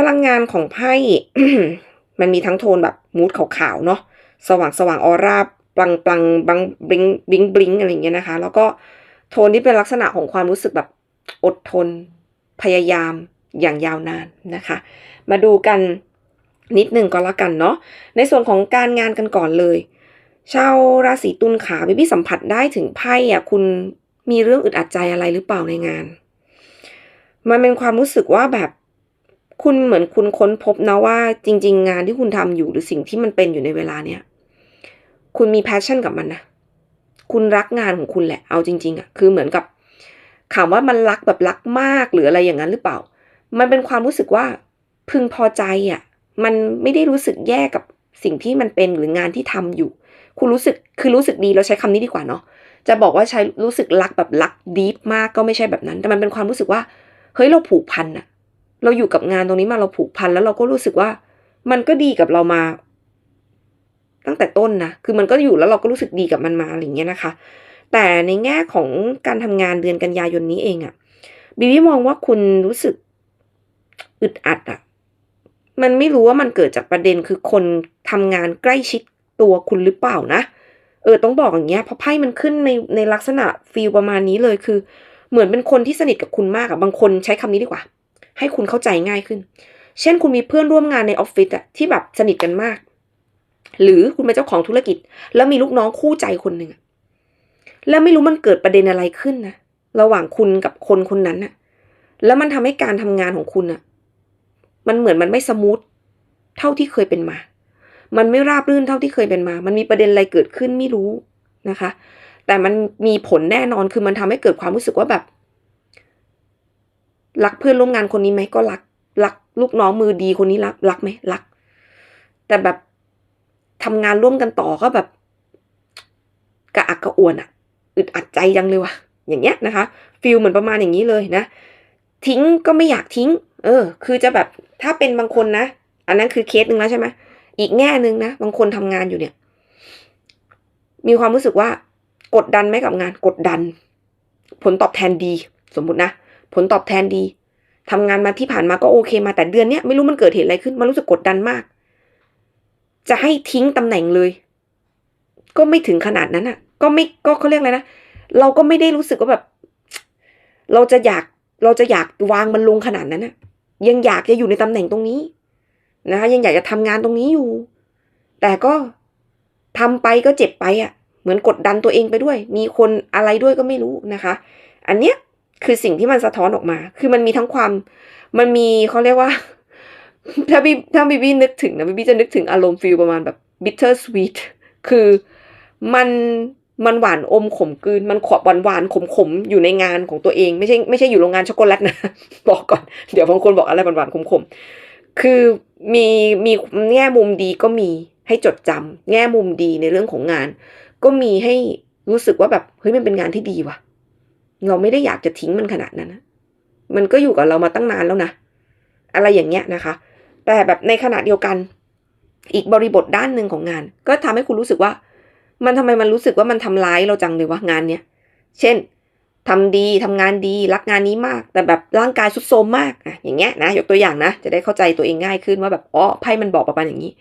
พลังงานของไพ่มันมีทั้งโทนแบบมูดขาวๆเนาะสว่างสว่างออร่าปลังปลังบังบลิงบลิงบลิงอะไรอย่างเงี้ยนะคะ แล้วก็โทนที่เป็นลักษณะของความรู้สึกแบบอดทนพยายามอย่างยาวนานนะคะ มาดูกันนิดหนึ่งก็แล้วกันเนาะในส่วนของการงานกันก่อนเลย ชาวราศีตุลขาบิบี้สัมผัสได้ถึงไพ่อะคุณมีเรื่องอึดอัดใจอะไรหรือเปล่าในงาน มันเป็นความรู้สึกว่าแบบ คุณเหมือนคุณค้นพบนะว่าจริง ๆ งานที่คุณทำอยู่หรือสิ่งที่มันเป็นอยู่ในเวลาเนี้ยคุณมีแพชชั่นกับมันนะคุณรักงานของคุณแหละ เอาจริง ๆอะคือเหมือนกับถามว่ามันรักแบบรักมากหรืออะไรอย่างนั้นหรือเปล่า มันเป็นความรู้สึกว่าพึงพอใจอะ มันไม่ได้รู้สึกแย่กับสิ่งที่มันเป็นหรืองานที่ทำอยู่ คุณรู้สึกคือรู้สึกดีเราใช้คำนี้ดีกว่าเนาะจะบอกว่าใช้รู้สึกรักแบบรักดีฟมากก็ไม่ใช่แบบนั้น แต่มันเป็นความรู้สึกว่า เฮ้ยเราผูกพันอะ เราอยู่กับงานตรงนี้มาเราผูกพันแล้วเราก็รู้สึกว่า มันก็ดีกับเรามา ตั้งแต่ต้นนะคือมันก็อยู่แล้วเราก็รู้สึกดีกับมันมาอะไรอย่างเงี้ยนะคะ แต่ในแง่ของการทำงานเดือนกันยายนนี้เองอะบิวี่มองว่าคุณรู้สึกอึดอัดอะมันไม่รู้ว่ามันเกิดจากประเด็นคือคนทำงานใกล้ชิดตัวคุณหรือเปล่านะเออต้องบอกอย่างเงี้ยเพราะไพ่มันขึ้นในในลักษณะฟีลประมาณนี้เลยคือ เหมือนเป็นคนที่สนิทกับคุณมากอะบางคนใช้คำนี้ดีกว่า ให้คุณเข้าใจง่ายขึ้น เช่นคุณมีเพื่อนร่วมงานในออฟฟิศอะที่แบบสนิทกันมาก หรือคุณเป็นเจ้าของธุรกิจ แล้วมีลูกน้องคู่ใจคนหนึ่งแล้วไม่รู้มันเกิดประเด็นอะไรขึ้นนะระหว่างคุณกับคนคนนั้นอะแล้วมันทำให้การทำงานของคุณอะมันเหมือนมันไม่สมูทเท่าที่เคยเป็นมา มันไม่ราบรื่นเท่าที่เคยเป็นมา มันมีประเด็นอะไรเกิดขึ้นไม่รู้นะคะ แต่มันมีผลแน่นอนคือมันทำให้เกิดความรู้สึกว่าแบบ รักเพื่อนร่วมงานคนนี้ไหมก็รัก รักลูกน้องมือดีคนนี้รักรักไหมรัก แต่แบบทำงานร่วมกันต่อก็แบบ กระอักกระอ่วนอะอึดอัดใจจังเลยว่ะ อย่างเงี้ยนะคะฟีลเหมือนประมาณอย่างนี้เลยนะ ทิ้งก็ไม่อยากทิ้ง เออ คือจะแบบถ้าเป็นบางคนนะ อันนั้นคือเคสหนึ่งแล้วใช่ไหมอีกแง่หนึ่งนะบางคนทำงานอยู่เนี่ย มีความรู้สึกว่ากดดันไหมกับงานกดดัน ผลตอบแทนดี สมมตินะ ผลตอบแทนดีทำงานมาที่ผ่านมาก็โอเคมาแต่เดือนเนี้ยไม่รู้มันเกิดเหตุอะไรขึ้นมันรู้สึกกดดันมาก จะให้ทิ้งตำแหน่งเลย ก็ไม่ถึงขนาดนั้นอะ ก็ไม่ก็เขาเรียกอะไรนะเราก็ไม่ได้รู้สึกว่าแบบ เราจะอยากเราจะอยากวางมันลงขนาดนั้นน่ะ ยังอยากจะอยู่ในตำแหน่งตรงนี้นะคะยังอยากจะทำงานตรงนี้อยู่ แต่ก็ทำไปก็เจ็บไปอะ เหมือนกดดันตัวเองไปด้วย มีคนอะไรด้วยก็ไม่รู้นะคะ อันเนี้ย คือสิ่งที่มันสะท้อนออกมา คือมันมีทั้งความ มันมีเขาเรียกว่า ถ้าบีถ้าบีบีนึกถึงนะบีบีจะนึกถึงอารมณ์ฟีลประมาณแบบ bitter sweet คือมันมันหวานอมขมกลืน มันขบหวานหวานขมขมอยู่ในงานของตัวเอง ไม่ใช่ไม่ใช่อยู่โรงงานช็อกโกแลตนะ บอกก่อน เดี๋ยวบางคนบอกอะไรหวานหวานขมขมคือมีมีแง่มุมดีก็มีให้จดจำแง่มุมดีในเรื่องของงาน ก็มีให้รู้สึกว่าแบบเฮ้ยมันเป็นงานที่ดีว่ะ เราไม่ได้อยากจะทิ้งมันขนาดนั้นนะมันก็อยู่กับเรามาตั้งนานแล้วนะ อะไรอย่างเงี้ยนะคะ แต่แบบในขณะเดียวกัน อีกบริบทด้านหนึ่งของงาน ก็ทำให้คุณรู้สึกว่า มันทำไมมันรู้สึกว่ามันทำร้ายเราจังเลยวะงานเนี้ย เช่นทำดีทำงานดีรักงานนี้มาก แต่แบบร่างกายสุดโทรมมากอะอย่างเงี้ยนะ ยกตัวอย่างนะ จะได้เข้าใจตัวเองง่ายขึ้นว่าแบบอ๋อไพ่มันบอกประมาณอย่างนี้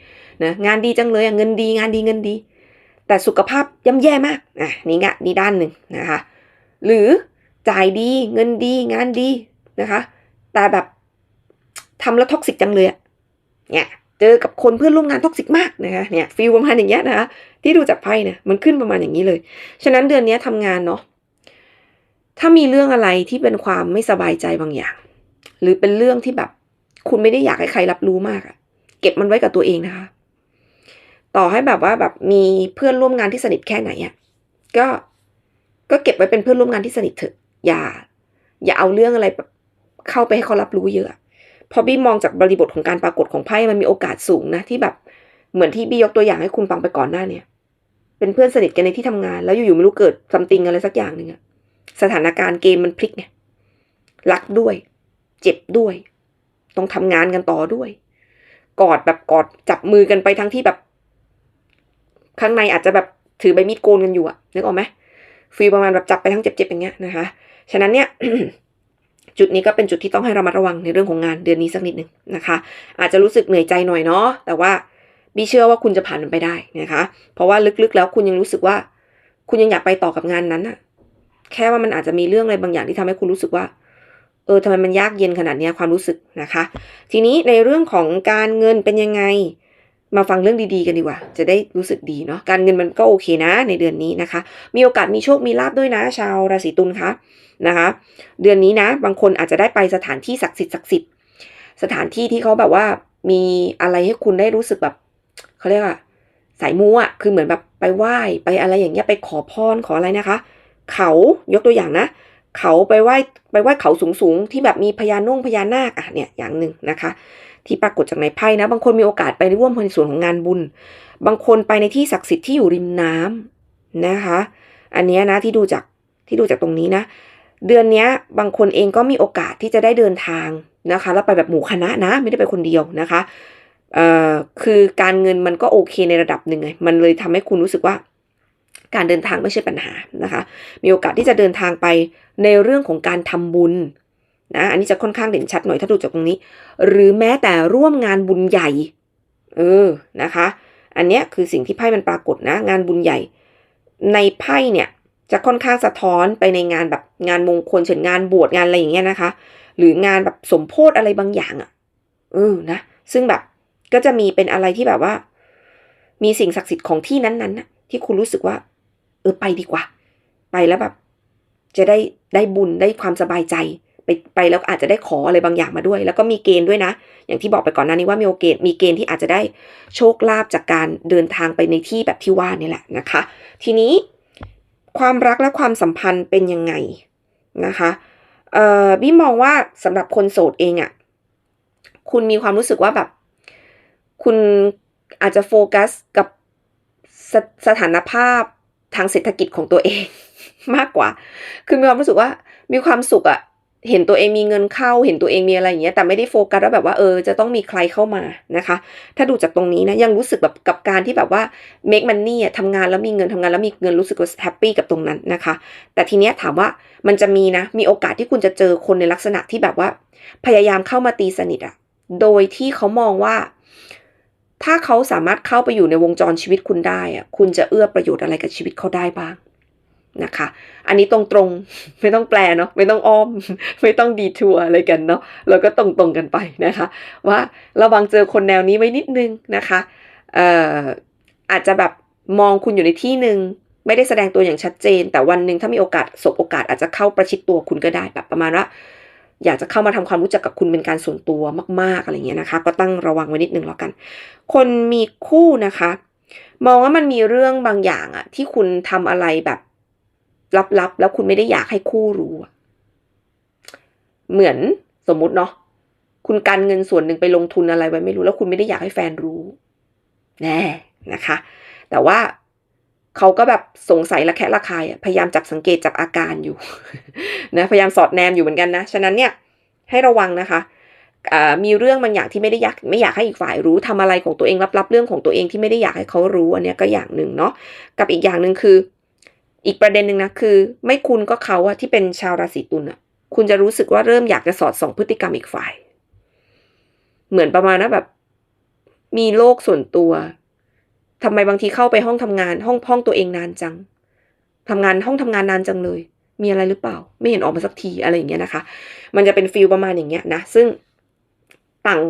นะงานดีจังเลยอะเงินดีงานดีเงินดี แต่สุขภาพย่ำแย่มากอะนี่งนี่ด้านหนึ่งนะคะ หรือ จ่ายดี เงินดี งานดีนะคะ แต่แบบทำแล้วท็อกซิกจังเลยอะเนี่ยเจอกับคนเพื่อนร่วมงานท็อกซิกมากนะคะเนี่ยฟีลประมาณอย่างเงี้ยนะคะที่ดูจากไพ่เนี่ยมันขึ้นประมาณอย่างนี้เลย ฉะนั้นเดือนนี้ทำงานเนาะถ้ามีเรื่องอะไรที่เป็นความไม่สบายใจบางอย่าง หรือเป็นเรื่องที่แบบ คุณไม่ได้อยากให้ใครรับรู้มากอะเก็บมันไว้กับตัวเองนะคะ ต่อให้แบบว่าแบบมีเพื่อนร่วมงานที่สนิทแค่ไหนอะก็ก็เก็บไว้เป็นเพื่อนร่วมงานที่สนิทเถอะ อย่า อย่าเอาเรื่องอะไรแบบเข้าไปให้เขารับรู้เยอะพอบี้มองจากบริบทของการปรากฏของไพ่มันมีโอกาสสูงนะที่แบบเหมือนที่บี้ยกตัวอย่างให้คุณฟังไปก่อนหน้าเนี่ย เป็นเพื่อนสนิทกันในที่ทำงาน แล้วอยู่ๆไม่รู้เกิดซัมติงอะไรสักอย่างหนึ่งอะสถานการณ์เกมมันพลิกไงรักด้วย เจ็บด้วย ต้องทำงานกันต่อด้วย กอดแบบกอดจับมือกันไปทั้งที่แบบ ข้างในอาจจะแบบถือใบมีดโกนกันอยู่อะนึกออกไหมฟีลประมาณแบบจับไปทั้งเจ็บๆอย่างเงี้ยนะคะ ฉะนั้นเนี่ยจุดนี้ก็เป็นจุดที่ต้องให้ระมัดระวังในเรื่องของงานเดือนนี้สักนิดหนึ่งนะคะ อาจจะรู้สึกเหนื่อยใจหน่อยเนาะแต่ว่าบีเชื่อว่าคุณจะผ่านมันไปได้นะคะ เพราะว่าลึกๆแล้วคุณยังรู้สึกว่า คุณยังอยากไปต่อกับงานนั้นอะแค่ว่ามันอาจจะมีเรื่องอะไรบางอย่างที่ทำให้คุณรู้สึกว่า เออทำไมมันยากเย็นขนาดนี้ความรู้สึกนะคะ ทีนี้ในเรื่องของการเงินเป็นยังไง มาฟังเรื่องดีๆกันดีกว่า จะได้รู้สึกดีเนาะการเงินมันก็โอเคนะในเดือนนี้นะคะ มีโอกาสมีโชคมีลาบด้วยนะ ชาวราศีตุลคะนะคะ เดือนนี้นะ บางคนอาจจะได้ไปสถานที่ศักดิ์สิทธิ์ศักดิ์สิทธิ์สถานที่ที่เขาแบบว่ามีอะไรให้คุณได้รู้สึกแบบเขาเรียกว่าสายมูอะคือเหมือนแบบไปไหว้ไปอะไรอย่างเงี้ยไปขอพรขออะไรนะคะ เขายกตัวอย่างนะ เขาไปไหว้ไปไหว้เขาสูงสูงๆที่แบบมีพญานุ่งพญานาคอะเนี่ยอย่างหนึ่งนะคะ ที่ปรากฏจากในไพ่นะ บางคนมีโอกาสไปร่วมในส่วนของงานบุญ บางคนไปในที่ศักดิ์สิทธิ์ที่อยู่ริมน้ำนะคะ อันนี้นะที่ดูจากที่ดูจากตรงนี้นะ เดือนนี้บางคนเองก็มีโอกาสที่จะได้เดินทางนะคะ แล้วไปแบบหมู่คณะนะ ไม่ได้ไปคนเดียวนะคะเอ่อคือการเงินมันก็โอเคในระดับหนึ่งไงมันเลยทำให้คุณรู้สึกว่า การเดินทางไม่ใช่ปัญหานะคะ มีโอกาสที่จะเดินทางไปในเรื่องของการทำบุญ นะอันนี้จะค่อนข้างเด่นชัดหน่อยถ้าดูจากตรงนี้ หรือแม้แต่ร่วมงานบุญใหญ่ เออนะคะ อันเนี้ยคือสิ่งที่ไพ่มันปรากฏนะ งานบุญใหญ่ ในไพ่เนี่ยจะค่อนข้างสะท้อนไปในงานแบบงานมงคลเช่นงานบวชงานอะไรอย่างเงี้ยนะคะ หรืองานแบบสมโพธอะไรบางอย่างอะ่ะเออนะซึ่งแบบก็จะมีเป็นอะไรที่แบบว่า มีสิ่งศักดิ์สิทธิ์ของที่นั้นๆนะที่คุณรู้สึกว่า เออไปดีกว่า ไปแล้วแบบ จะได้ได้บุญได้ความสบายใจ ไปไปแล้วอาจจะได้ขออะไรบางอย่างมาด้วย แล้วก็มีเกณฑ์ด้วยนะ อย่างที่บอกไปก่อนหน้านี้ว่ามีโอเกณฑ์มีเกณฑ์ที่อาจจะได้โชคลาภจากการเดินทางไปในที่แบบที่ว่านี่แหละนะคะ ทีนี้ความรักและความสัมพันธ์เป็นยังไงนะคะเอ่อบี้มองว่าสำหรับคนโสดเองอะ่ะคุณมีความรู้สึกว่าแบบ คุณอาจจะโฟกัสกับสสถานภาพทางเศรษฐกิจของตัวเอง มากกว่า คือมีความรู้สึกว่ามีความสุขอะ เห็นตัวเองมีเงินเข้าเห็นตัวเองมีอะไรอย่างเงี้ยแต่ไม่ได้โฟกัสว่าแบบว่าเออจะต้องมีใครเข้ามานะคะ ถ้าดูจากตรงนี้นะยังรู้สึกแบบกับการที่แบบว่า make money ทำงานแล้วมีเงินทำงานแล้วมีเงินรู้สึกว่าแฮปปี้กับตรงนั้นนะคะ แต่ทีเนี้ยถามว่ามันจะมีนะ มีโอกาสที่คุณจะเจอคนในลักษณะที่แบบว่า พยายามเข้ามาตีสนิทอะโดยที่เขามองว่า ถ้าเขาสามารถเข้าไปอยู่ในวงจรชีวิตคุณได้อะคุณจะเอื้อประโยชน์อะไรกับชีวิตเขาได้บ้าง นะคะ อันนี้ตรงๆ ไม่ต้องแปลเนาะ ไม่ต้องอ้อม ไม่ต้องดีทัวร์อะไรกันเนาะ เราก็ตรงๆกันไปนะคะ ว่าระวังเจอคนแนวนี้ไว้นิดนึงนะคะเอ่ออาจจะแบบมองคุณอยู่ในที่หนึ่งไม่ได้แสดงตัวอย่างชัดเจน แต่วันหนึ่งถ้ามีโอกาสสบโอกาสอาจจะเข้าประชิดตัวคุณก็ได้แบบประมาณว่าอยากจะเข้ามาทำความรู้จักกับคุณเป็นการส่วนตัวมาก ๆอะไรเงี้ยนะคะ ก็ตั้งระวังไว้นิดนึงแล้วกัน คนมีคู่นะคะ มองว่ามันมีเรื่องบางอย่างอะที่คุณทำอะไรแบบ ลับๆ แล้วคุณไม่ได้อยากให้คู่รู้ เหมือนสมมุติเนาะคุณการเงินส่วนหนึ่งไปลงทุนอะไรไว้ไม่รู้ แล้วคุณไม่ได้อยากให้แฟนรู้ แน่นะคะ แต่ว่าเขาก็แบบสงสัยระแคะระคายพยายามจับสังเกตจับอาการอยู่นะพยายามสอดแนมอยู่เหมือนกันนะฉะนั้นเนี่ยให้ระวังนะคะมีเรื่องบางอย่างที่ไม่ได้อยากไม่อยากให้อีกฝ่ายรู้ทำอะไรของตัวเองลับๆเรื่องของตัวเองที่ไม่ได้อยากให้เขารู้อันเนี้ยก็อย่างหนึ่งเนาะกับอีกอย่างหนึ่งคือ อีกประเด็นหนึ่งนะคือ ไม่คุณก็เขาอะที่เป็นชาวราศีตุลอะคุณจะรู้สึกว่าเริ่มอยากจะสอดส่องพฤติกรรมอีกฝ่าย เหมือนประมาณนะแบบ มีโลกส่วนตัวทำไมบางทีเข้าไปห้องทำงาน ห้องห้องตัวเองนานจังทำงานห้องทำงานนานจังเลย มีอะไรหรือเปล่า ไม่เห็นออกมาสักทีอะไรอย่างเงี้ยนะคะ มันจะเป็นฟิลประมาณอย่างเงี้ยนะซึ่งต่าง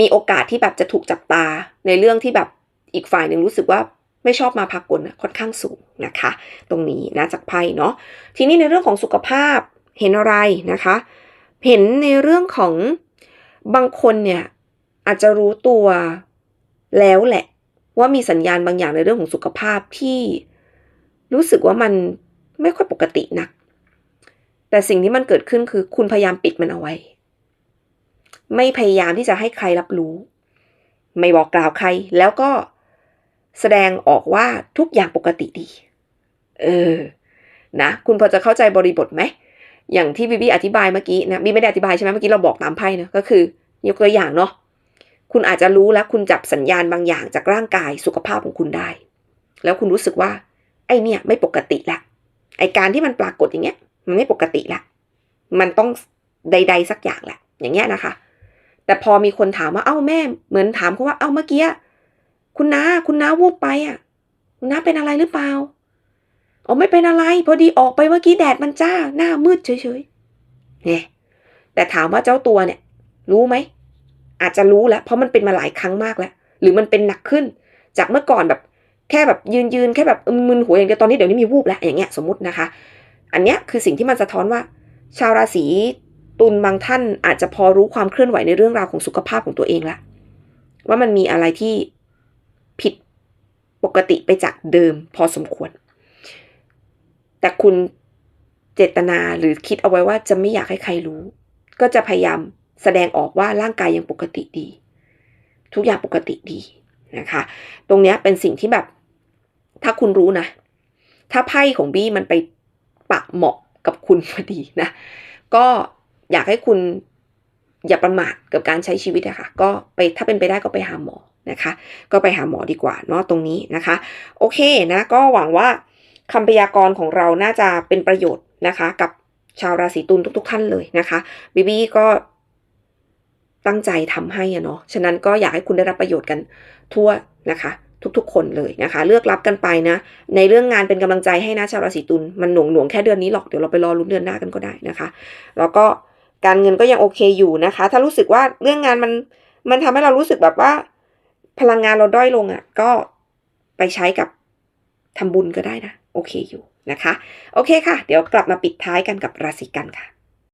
มีโอกาสที่แบบจะถูกจับตาในเรื่องที่แบบอีกฝ่ายหนึ่งรู้สึกว่า ไม่ชอบมาพากลนค่อนข้างสูงนะคะ ตรงนี้นะจากไพ่เนาะทีนี้ในเรื่องของสุขภาพเห็นอะไรนะคะ เห็นในเรื่องของบางคนเนี่ยอาจจะรู้ตัวแล้วแหละ ว่ามีสัญญาณบางอย่างในเรื่องของสุขภาพที่รู้สึกว่ามันไม่ค่อยปกตินัก แต่สิ่งที่มันเกิดขึ้นคือคุณพยายามปิดมันเอาไว้ ไม่พยายามที่จะให้ใครรับรู้ ไม่บอกกล่าวใคร แล้วก็ แสดงออกว่าทุกอย่างปกติดี เออ นะ คุณพอจะเข้าใจบริบทไหม อย่างที่บีบีอธิบายเมื่อกี้นะบีไม่ได้อธิบายใช่ไหมเมื่อกี้เราบอกตามไพ่นะก็คือ ยกตัวอย่างเนาะ คุณอาจจะรู้แล้วคุณจับสัญญาณบางอย่างจากร่างกายสุขภาพของคุณได้ แล้วคุณรู้สึกว่า ไอเนี่ยไม่ปกติละ ไอการที่มันปรากฏอย่างเงี้ย มันไม่ปกติละ มันต้องใด ๆ สักอย่างแหละ อย่างเงี้ยนะคะ แต่พอมีคนถามว่า เอ้าแม่ เหมือนถามเขาว่า เอ้าเมื่อกี้ คุณนาคุณนาวูบไปอะ คุณนาเป็นอะไรหรือเปล่าอ๋อไม่เป็นอะไร พอดีออกไปเมื่อกี้แดดมันจ้า หน้ามืดเฉยๆเนี่ยแต่ถามว่าเจ้าตัวเนี่ย รู้ไหม อาจจะรู้แล้ว เพราะมันเป็นมาหลายครั้งมากแล้ว หรือมันเป็นหนักขึ้น จากเมื่อก่อนแบบ แค่แบบยืนยืนแค่แบบมึนหัวอย่างเดียวตอนนี้เดี๋ยวนี้มีวูบแล้วอย่างเงี้ยสมมตินะคะ อันเนี้ยคือสิ่งที่มันสะท้อนว่า ชาวราศีตุลบางท่านอาจจะพอรู้ความเคลื่อนไหวในเรื่องราวของสุขภาพของตัวเองละว่ามันมีอะไรที่ ปกติไปจากเดิมพอสมควร แต่คุณเจตนาหรือคิดเอาไว้ว่าจะไม่อยากให้ใครรู้ ก็จะพยายามแสดงออกว่าร่างกายยังปกติดี ทุกอย่างปกติดีนะคะ ตรงนี้เป็นสิ่งที่แบบ ถ้าคุณรู้นะ ถ้าไพ่ของบี้มันไปปะเหมาะกับคุณพอดีนะ ก็อยากให้คุณอย่าประมาทกับการใช้ชีวิตอะค่ะ ก็ไปถ้าเป็นไปได้ก็ไปหาหมอ นะคะ ก็ไปหาหมอดีกว่าเนาะตรงนี้นะคะ โอเคนะก็หวังว่าคำพยากรณ์ของเราน่าจะเป็นประโยชน์นะคะ กับชาวราศีตุลทุก ๆ ท่านเลยนะคะบีบี้ก็ตั้งใจทำให้อะเนาะฉะนั้นก็อยากให้คุณได้รับประโยชน์กันทั่วนะคะทุกๆ คนเลยนะคะ เลือกรับกันไปนะ ในเรื่องงานเป็นกำลังใจให้นะชาวราศีตุลมันหน่วงหน่วงแค่เดือนนี้หรอกเดี๋ยวเราไปรอลุ้นเดือนหน้ากันก็ได้นะคะ แล้วก็การเงินก็ยังโอเคอยู่นะคะ ถ้ารู้สึกว่าเรื่องงานมันมันทำให้เรารู้สึกแบบว่า พลังงานเราด้อยลงอะ่ะก็ไปใช้กับทำบุญก็ได้นะ โอเคอยู่นะคะ โอเคค่ะ เดี๋ยวกลับมาปิดท้ายกันกับราศีกันค่ะ